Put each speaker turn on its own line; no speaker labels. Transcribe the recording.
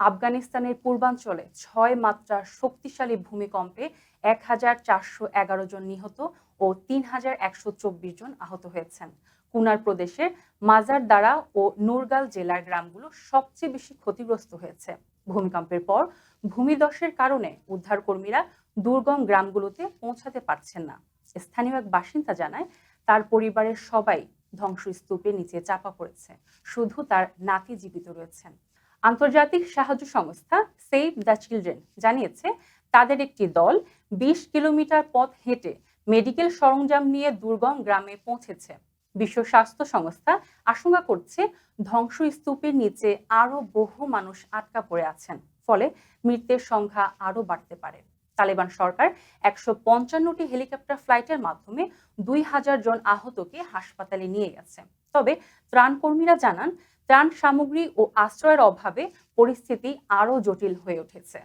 আফগানিস্তানের পূর্বাঞ্চলে ছয় মাত্রার শক্তিশালী ভূমিকম্পে এক হাজার চারশো এগারো জন নিহত ও তিন হাজার একশো চব্বিশ জন আহত হয়েছেন। কুনার প্রদেশের মাজারদারা ও নুরগাল জেলার গ্রামগুলো সবচেয়ে বেশি ক্ষতিগ্রস্ত হয়েছে। ভূমিকম্পের পর ভূমিধসের কারণে উদ্ধারকর্মীরা দুর্গম গ্রামগুলোতে পৌঁছাতে পারছেন না। স্থানীয় এক বাসিন্দা জানায়, তার পরিবারের সবাই ধ্বংসস্তূপের নিচে চাপা পড়েছে। শুধু তার নাতি জীবিত রয়েছেন। আন্তর্জাতিক সাহায্য সংস্থা সেভ দ্য চিলড্রেন জানিয়েছে, তাদের একটি দল বিশ কিলোমিটার পথ হেঁটে মেডিকেল সরঞ্জাম নিয়ে দুর্গম গ্রামে পৌঁছেছে। বিশ্ব স্বাস্থ্য সংস্থা আশঙ্কা করছে ধ্বংসস্তূপের নিচে আরও বহু মানুষ আটকা পড়ে আছেন, ফলে মৃতের সংখ্যা আরও বাড়তে পারে। তালেবান সরকার একশো পঞ্চান্নটি হেলিকপ্টার ফ্লাইটের মাধ্যমে দুই হাজার জন আহতকে হাসপাতালে নিয়ে গেছে। তবে ত্রাণকর্মীরা জানান ত্রাণ সামগ্রী ও আশ্রয়ের অভাবে পরিস্থিতি আরও জটিল হয়ে উঠেছে।